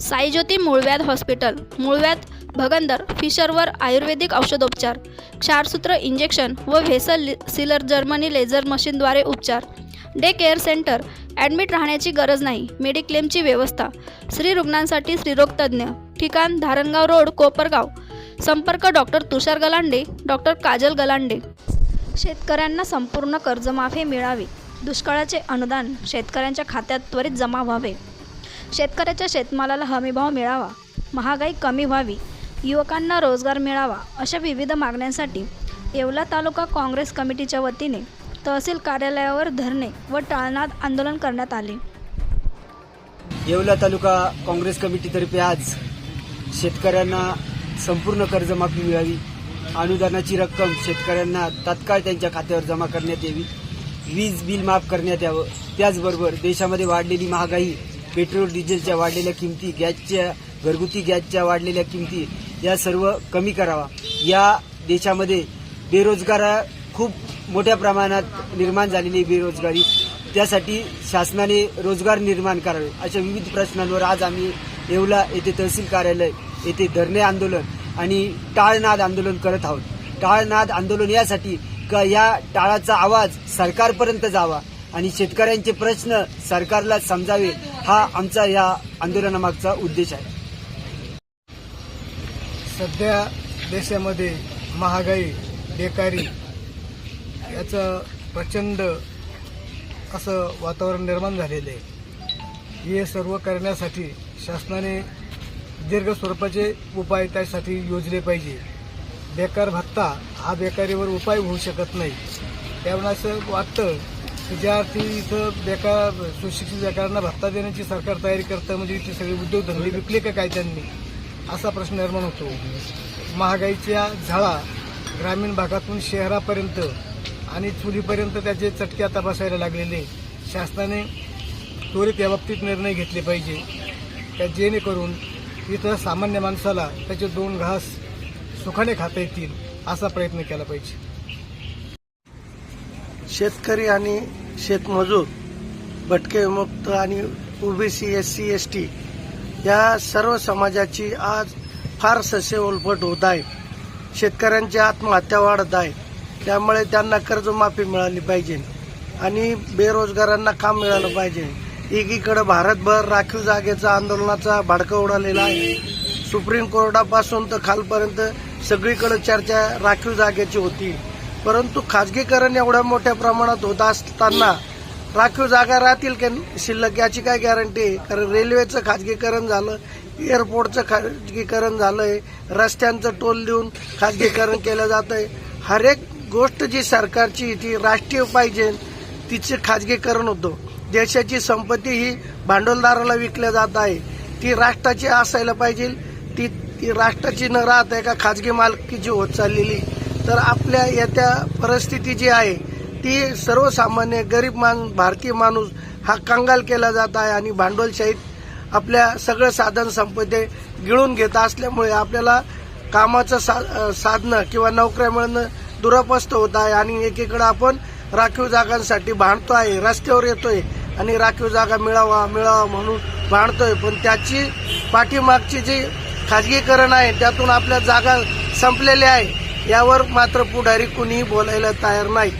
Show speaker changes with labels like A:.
A: साईज्योती मूळव्याध हॉस्पिटल मूळव्याध भगंदर फिशरवर आयुर्वेदिक औषधोपचार क्षारसूत्र इंजेक्शन व व्हेसल सिलर जर्मनी लेझर मशीनद्वारे उपचार. डे केअर सेंटर ॲडमिट राहण्याची गरज नाही मेडिक्लेमची व्यवस्था. स्त्री रुग्णांसाठी स्त्रीरोगतज्ञ ठिकाण धारणगाव रोड कोपरगाव. संपर्क डॉक्टर तुषार गलांडे डॉक्टर काजल गलांडे. शेतकऱ्यांना संपूर्ण कर्जमाफी मिळावी. दुष्काळाचे अनुदान शेतकऱ्यांच्या खात्यात त्वरित जमा व्हावे. शेतकऱ्याच्या शेतमालाला हमीभाव मिळावा महागाई कमी व्हावी युवकांना रोजगार मिळावा अशा विविध मागण्यांसाठी येवला तालुका काँग्रेस कमिटीच्या वतीने तहसील कार्यालयावर धरणे व टाळनाद आंदोलन करण्यात आले.
B: येवला तालुका काँग्रेस कमिटीतर्फे आज शेतकऱ्यांना संपूर्ण कर्जमाफी मिळावी. अनुदानाची रक्कम शेतकऱ्यांना तात्काळ त्यांच्या खात्यावर जमा करण्यात यावी. वीज बिल माफ करण्यात यावं. त्याचबरोबर देशामध्ये वाढलेली महागाई पेट्रोल डिझेलच्या वाढलेल्या किमती गॅसच्या घरगुती गॅसच्या वाढलेल्या किमती या सर्व कमी करावा. या देशामध्ये बेरोजगार खूप मोठ्या प्रमाणात निर्माण झालेली आहे बेरोजगारी. त्यासाठी शासनाने रोजगार निर्माण करावे. अशा विविध प्रश्नांवर आज आम्ही येवला येथे तहसील कार्यालय येथे धरणे आंदोलन आणि टाळनाद आंदोलन करत आहोत. टाळनाद आंदोलन यासाठी का या टाळाचा आवाज सरकारपर्यंत जावा आणि शेतकऱ्यांचे प्रश्न सरकारला समजावे हा आमचा या आंदोलनामागचा उद्देश आहे.
C: सध्या देशामध्ये महागाई बेकारी याचं प्रचंड असं वातावरण निर्माण झालेलं आहे. हे सर्व करण्यासाठी शासनाने दीर्घ स्वरूपाचे उपाय त्यासाठी योजले पाहिजे. बेकार भत्ता हा बेकारीवर उपाय होऊ शकत नाही. त्यामुळे असं वाटतं विद्यार्थी ज्या इथं बेकार सुशिक्षित बेकारांना भत्ता देण्याची सरकार तयारी करतं म्हणजे इथे सगळे उद्योगधंदे विकले का काय त्यांनी? असा प्रश्न निर्माण होतो. महागाईच्या झळा ग्रामीण भागातून शहरापर्यंत आणि चुलीपर्यंत त्याचे चटके आता बसायला लागलेले. शासनाने त्वरित याबाबतीत निर्णय घेतले पाहिजे. त्या जेणेकरून इथं सामान्य माणसाला त्याचे दोन घास सुखाने खाता येतील असा प्रयत्न केला पाहिजे.
D: शेतकरी आणि शेतमजूर भटके विमुक्त आणि OBC S C S T या सर्व समाजाची आज फार ससे ससेवलपट होत आहे. शेतकऱ्यांची आत्महत्या वाढत आहे. त्यामुळे त्यांना कर्जमाफी मिळाली पाहिजे आणि बेरोजगारांना काम मिळालं पाहिजे. एकीकडे भारतभर राखीव जागेचा आंदोलनाचा भडका उडालेला आहे. सुप्रीम कोर्टापासून तर खालपर्यंत सगळीकडे चर्चा राखीव जागेची होती. परंतु खाजगीकरण एवढ्या मोठ्या प्रमाणात होत असताना राखीव जागा राहतील का? शिल्लक याची काय गॅरंटी आहे? कारण रेल्वेचं खाजगीकरण झालं एअरपोर्टचं खाजगीकरण झालंय रस्त्यांचं टोल देऊन खाजगीकरण केलं जात आहे हर एक गोष्ट जी सरकारची ती राष्ट्रीय पाहिजे तिचं खाजगीकरण होतं. देशाची संपत्ती ही भांडवलदाराला विकल्या जात आहे. ती राष्ट्राची असायला पाहिजे. ती ती राष्ट्राची न राहत आहे का खाजगी मालकीची होत चाललेली. तर आपल्या येत्या परिस्थिती जी आहे ती सर्वसामान्य गरीब मान भारतीय माणूस हा कंगाल केला जात आहे आणि भांडवलशाहीत आपल्या सगळं साधन संपत्ती गिळून घेत असल्यामुळे आपल्याला कामाचं सा साधनं किंवा नोकऱ्या मिळणं दुरापस्त होत आहे आणि एकीकडे आपण राखीव जागांसाठी भांडतो आहे रस्त्यावर येतोय आणि राखीव जागा मिळावा मिळावा म्हणून भांडतोय. पण त्याची पाठीमागची जी खाजगीकरण आहे त्यातून आपल्या जागा संपलेल्या आहे यावर मात्र पुढारी कुणीही बोलायला तयार नाही.